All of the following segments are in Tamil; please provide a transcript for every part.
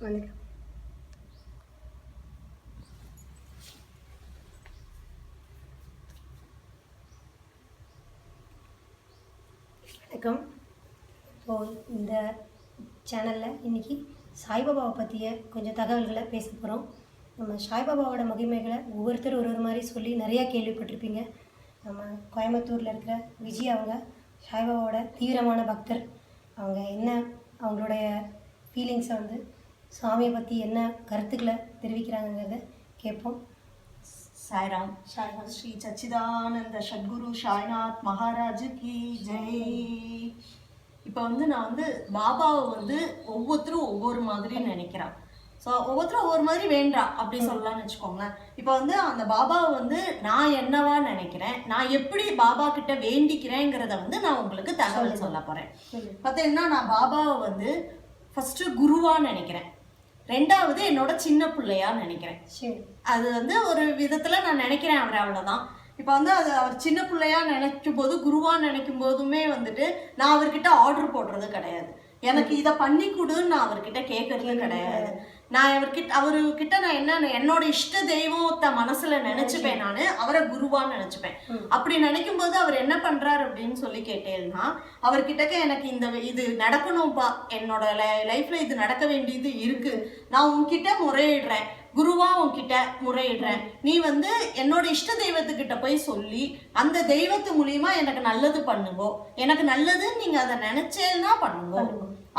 வணக்கம். வணக்கம். இப்போது இந்த சேனலில் இன்றைக்கி சாய்பாபாவை பற்றிய கொஞ்சம் தகவல்களை பேச போகிறோம் நம்ம சாய்பாபாவோட மகிமைகளை ஒவ்வொருத்தரும் ஒரு ஒரு மாதிரி சொல்லி நிறையா கேள்விப்பட்டிருப்பீங்க. நம்ம கோயம்புத்தூரில் இருக்கிற விஜய் அவங்க சாய்பாபாவோட தீவிரமான பக்தர். அவங்க என்ன அவங்களுடைய ஃபீலிங்ஸை வந்து சாமியை பற்றி என்ன கருத்துக்களை தெரிவிக்கிறாங்கங்கிறத கேட்போம். சாய்ராம். சாய்பாபா ஸ்ரீ சச்சிதானந்த சத்குரு சாய்நாத் மகாராஜ் கி ஜெய். இப்போ வந்து நான் வந்து பாபாவை வந்து ஒவ்வொருத்தரும் ஒவ்வொரு மாதிரி நினைக்கிறான். ஸோ ஒவ்வொருத்தரும் ஒவ்வொரு மாதிரி வேண்டா அப்படி சொல்லலாம்னு வச்சுக்கோங்களேன். இப்போ வந்து அந்த பாபாவை வந்து நான் என்னவா நினைக்கிறேன் நான் எப்படி பாபா கிட்ட வேண்டிக்கிறேங்கிறத வந்து நான் உங்களுக்கு தகவல் சொல்ல சொல்லு பார்த்தீங்கன்னா நான் பாபாவை வந்து ஃபர்ஸ்ட் குருவா நினைக்கிறேன். ரெண்டாவது என்னோட சின்ன பிள்ளையா நினைக்கிறேன். அது வந்து ஒரு விதத்துல நான் நினைக்கிறேன் அவரை அவ்வளவுதான். இப்போ வந்து அது அவர் சின்ன பிள்ளையா நினைக்கும் போது குருவா நினைக்கும் போதுமே வந்துட்டு நான் அவர்கிட்ட ஆர்டர் போடுறது கிடையாது. எனக்கு இதை பண்ணி கொடுன்னு நான் அவர்கிட்ட கேட்கறது கிடையாது. நான் அவர்கிட்ட அவர்கிட்ட நான் என்ன என்னோட இஷ்ட தெய்வத்தை மனசுல நினைச்சுப்பேன் நான் அவரை குருவான்னு நினைச்சுப்பேன். அப்படி நினைக்கும் போது அவர் என்ன பண்றாரு அப்படின்னு சொல்லி கேட்டேன்னா அவர்கிட்டக்க எனக்கு இந்த இது நடக்கணும்ப்பா என்னோட லைஃப்ல இது நடக்க வேண்டியது இருக்கு. நான் உன்கிட்ட முறையிடுறேன். குருவா உன்கிட்ட முறையிடுறேன். நீ வந்து என்னோட இஷ்ட தெய்வத்துக்கிட்ட போய் சொல்லி அந்த தெய்வத்து மூலியமா எனக்கு நல்லது பண்ணுங்கோ. எனக்கு நல்லதுன்னு நீங்க அதை நினைச்சேன்னா பண்ணுங்கோ.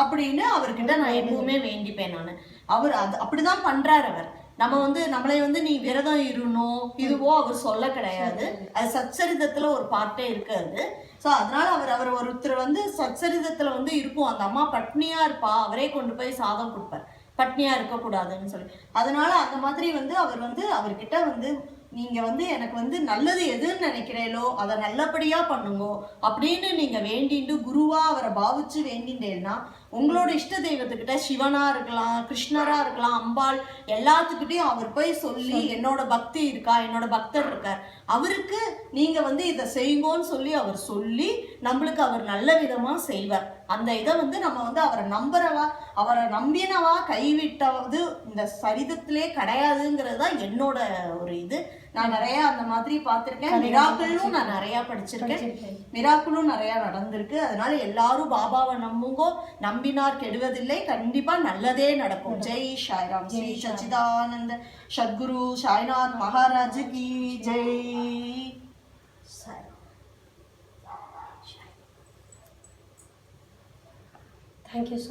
அப்படின்னு அவர்கிட்ட நான் எப்பவுமே வேண்டிப்பேன் நான். அவர் அது அப்படிதான் பண்றாரு அவர். நம்ம வந்து நம்மளை வந்து நீ விரதம் இருணும் இதுவோ அவர் சொல்ல கிடையாது. அது சச்சரிதத்துல ஒரு பாட்டே இருக்காது. ஸோ அதனால அவர் அவர் ஒருத்தர் வந்து சச்சரிதத்துல வந்து இருக்கும். அந்த அம்மா பட்னியா இருப்பா. அவரே கொண்டு போய் சாதம் கொடுப்பார். பட்னியா இருக்கக்கூடாதுன்னு சொல்லி. அதனால அந்த மாதிரி வந்து அவர் வந்து அவர்கிட்ட வந்து நீங்க வந்து எனக்கு வந்து நல்லது எதுன்னு நினைக்கிறீங்களோ அதை நல்லபடியா பண்ணுங்கோ அப்படின்னு நீங்க வேண்டிட்டு குருவா அவரை பாவிச்சு வேண்டிண்டேன்னா உங்களோட இஷ்ட தெய்வத்துக்கிட்ட சிவனா இருக்கலாம் கிருஷ்ணரா இருக்கலாம் அம்பாள் எல்லாத்துக்கிட்டையும் அவர் போய் சொல்லி. என்னோட பக்தி இருக்கா என்னோட பக்தர் இருக்கார் அவருக்கு நீங்க வந்து இதை செய்யுங்கோன்னு சொல்லி அவர் சொல்லி நம்மளுக்கு அவர் நல்ல விதமா செய்வார். அந்த இதை வந்து நம்ம வந்து அவரை நம்புறவா அவரை நம்பினவா கைவிட்டது இந்த சரிதத்திலே கிடையாதுங்கிறது தான் என்னோட ஒரு இது. நான் நிறைய அந்த மாதிரி பார்த்திருக்கேன். மிராக்கிளும் நான் நிறைய படிச்சிருக்கேன். மிராக்கிளும் நிறைய நடந்திருக்கு. அதனால எல்லாரும் பாபாவை நம்புங்கோ. நம்பினார் கெடுவதில்லை. கண்டிப்பா நல்லதே நடக்கும். ஜெய் சாய்ராம் ஸ்ரீ சச்சிதானந்த சத்குரு சாய்நாத் மகாராஜ் கி ஜெய். Thank you so